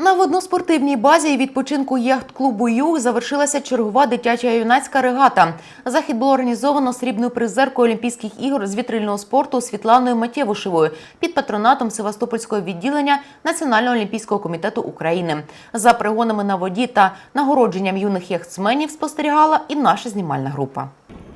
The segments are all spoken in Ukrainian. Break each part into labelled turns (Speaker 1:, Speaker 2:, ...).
Speaker 1: На водноспортивній базі відпочинку яхт-клубу Юг завершилася чергова дитяча юнацька регата. Захід було організовано срібною призеркою Олімпійських ігор з вітрильного спорту Світланою Матєвушевою під патронатом Севастопольського відділення Національного олімпійського комітету України. За пригонами на воді та нагородженням юних яхтсменів спостерігала і наша знімальна група.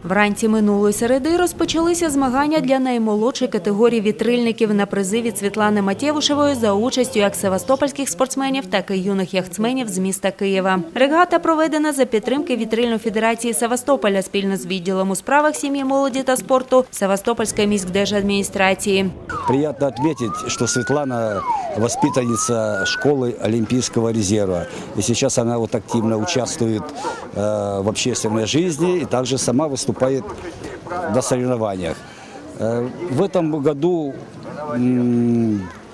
Speaker 2: Вранці минулої середи розпочалися змагання для наймолодшої категорії вітрильників на призи від Світлани Матєвушевої за участю як севастопольських спортсменів, так і юних яхтсменів з міста Києва. Регата проведена за підтримки Вітрильної федерації Севастополя спільно з відділом у справах сім'ї, молоді та спорту Севастопольської міськдержадміністрації.
Speaker 3: Приятно отметить, что Светлана воспитанница школы Олимпийского резерва. И сейчас она вот активно участвует э, в общественной жизни и также сама выступает на соревнованиях. Э, в этом году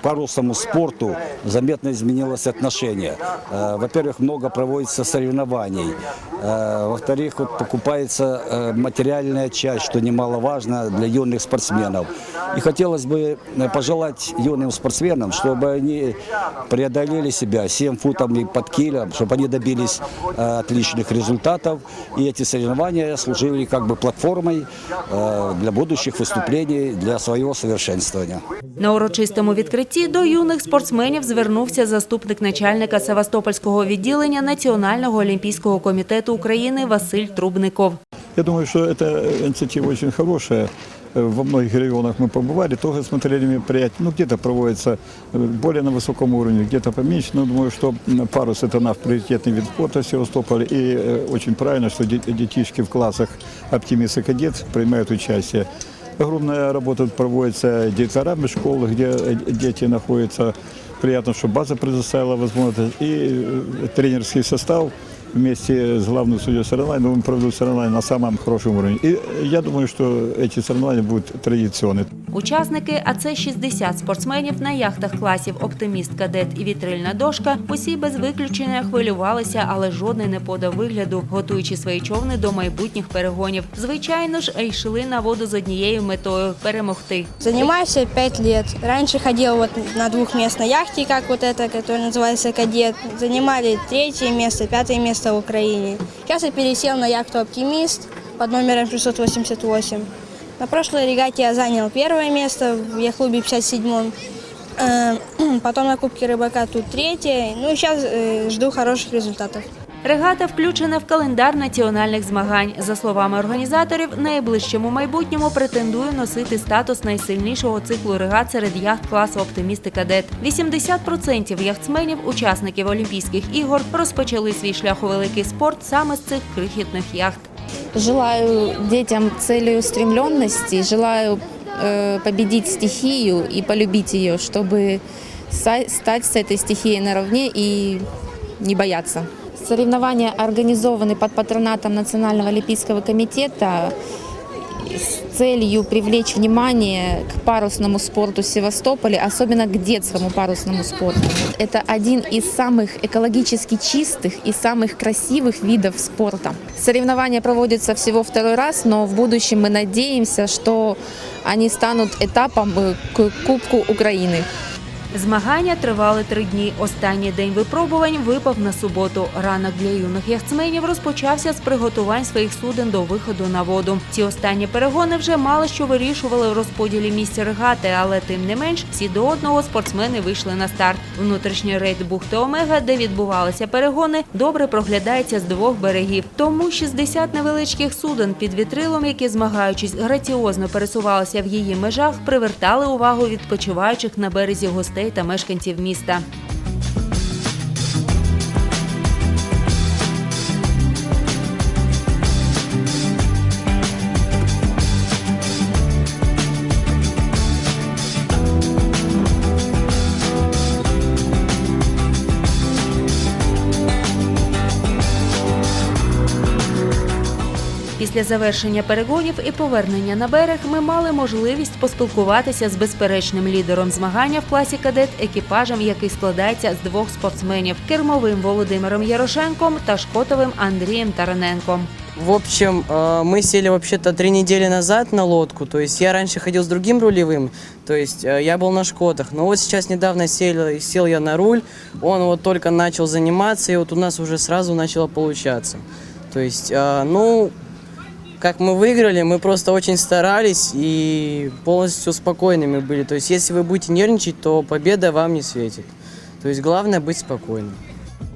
Speaker 3: м, к парусному спорту заметно изменилось отношение. Э, Во-первых, много проводится соревнований. Э, Во-вторых, вот покупается э, материальная часть, что немаловажно для юных спортсменов. И хотелось бы э, пожелать юным спортсменам, чтобы они преодолели себя 7 футами под килем, чтобы они добились э, отличных результатов. И эти соревнования служили как бы платформой э, для будущих выступлений, для своего совершенствования.
Speaker 2: На урочистому відкритті до юних спортсменів звернувся заступник начальника Севастопольського відділення Національного олімпійського комітету України Василь Трубников.
Speaker 4: Я думаю, что эта инициатива очень хорошая. Э, Во многих регионах мы побывали, тоже смотрели мероприятия. Ну, где-то проводится э, более на высоком уровне, где-то поменьше. Но думаю, что м, парус – это наш приоритетный вид спорта в Севастополе. И э, очень правильно, что де- детишки в классах «Оптимист» и «Кадет» принимают участие. Огромная работа проводится директорами школ, где э, дети находятся. Приятно, что база предоставила возможность. И э, тренерский состав вместе с главным судьей соревнований, но мы проведут соревнования на самом хорошем уровне. И я думаю, что эти соревнования будут традиционные.
Speaker 2: Учасники, а це 60 спортсменів на яхтах класів Оптиміст, кадет і вітрильна дошка. Усі без виключення хвилювалися, але жодний не подав вигляду, готуючи свої човни до майбутніх перегонів. Звичайно ж, йшли на воду з однією метою перемогти.
Speaker 5: Занимаюсь я пять лет. Раньше ходил вот на двухместной яхте, как вот эта, которая называется «Кадет». Занимали третье место, пятое место в Украине. Сейчас я пересел на яхту «Оптимист» под номером 688. На прошлой регате я занял первое место в яхт-клубе 57-м. Э, Потом на Кубке Рыбака тут третье. Ну и сейчас э, жду хороших результатов.
Speaker 2: Регата включена в календар національних змагань. За словами організаторів, в найближчому майбутньому претендує носити статус найсильнішого циклу регат серед яхт класу Оптиміст і кадет. 80% яхтсменів, учасників Олімпійських ігор, розпочали свій шлях у великий спорт саме з цих крихітних яхт.
Speaker 6: Желаю детям целеустремленности, желаю э, победить стихию и полюбить ее, чтобы са- стать с этой стихией наравне и не бояться. Соревнования организованы под патронатом Национального олимпийского комитета с целью привлечь внимание к парусному спорту в Севастополе, особенно к детскому парусному спорту. Это один из самых экологически чистых и самых красивых видов спорта. Соревнования проводятся всего второй раз, но в будущем мы надеемся, что они станут этапом э, к Кубку Украины.
Speaker 2: Змагання тривали три дні. Останній день випробувань випав на суботу. Ранок для юних яхтсменів розпочався з приготувань своїх суден до виходу на воду. Ці останні перегони вже мало що вирішували в розподілі місця регати, але тим не менш всі до одного спортсмени вийшли на старт. Внутрішній рейд бухти Омега, де відбувалися перегони, добре проглядається з двох берегів. Тому 60 невеличких суден під вітрилом, які змагаючись граціозно пересувалися в її межах, привертали увагу відпочиваючих на березі гостей та мешканців міста. Після завершення перегонів і повернення на берег ми мали можливість поспілкуватися з безперечним лідером змагання в класі кадет екіпажем, який складається з двох спортсменів кермовим Володимиром Ярошенком та шкотовим Андрієм Тараненком.
Speaker 7: В общем, э, мы сели вообще-то три недели назад на лодку. То есть я раньше ходил с другим рулевым, то есть э, я был на шкотах. Но вот сейчас недавно сел, сел я на руль, он вот только начал заниматься, и вот у нас уже сразу начало получаться. То есть, э, ну, как мы выиграли, мы просто очень старались и полностью спокойными были. То есть если вы будете нервничать, то победа вам не светит. То есть главное быть спокойным.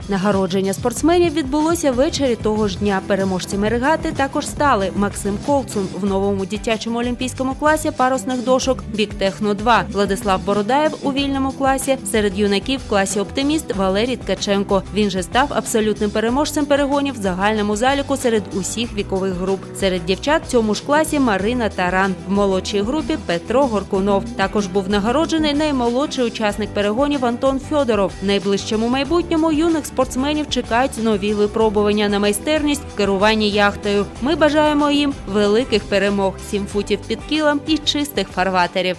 Speaker 2: Нагородження спортсменів відбулося ввечері того ж дня. Переможцями регати також стали Максим Колцун в новому дитячому олімпійському класі парусних дошок Бік Техно 2 Владислав Бородаєв у вільному класі. Серед юнаків в класі Оптиміст Валерій Ткаченко. Він же став абсолютним переможцем перегонів в загальному заліку серед усіх вікових груп. Серед дівчат в цьому ж класі Марина Таран. В молодшій групі Петро Горкунов. Також був нагороджений наймолодший учасник перегонів Антон Фьодоров. В найближчому майбутньому юних спортсменів чекають нові випробування на майстерність в керуванні яхтою. Ми бажаємо їм великих перемог, сім футів під кілем і чистих фарватерів.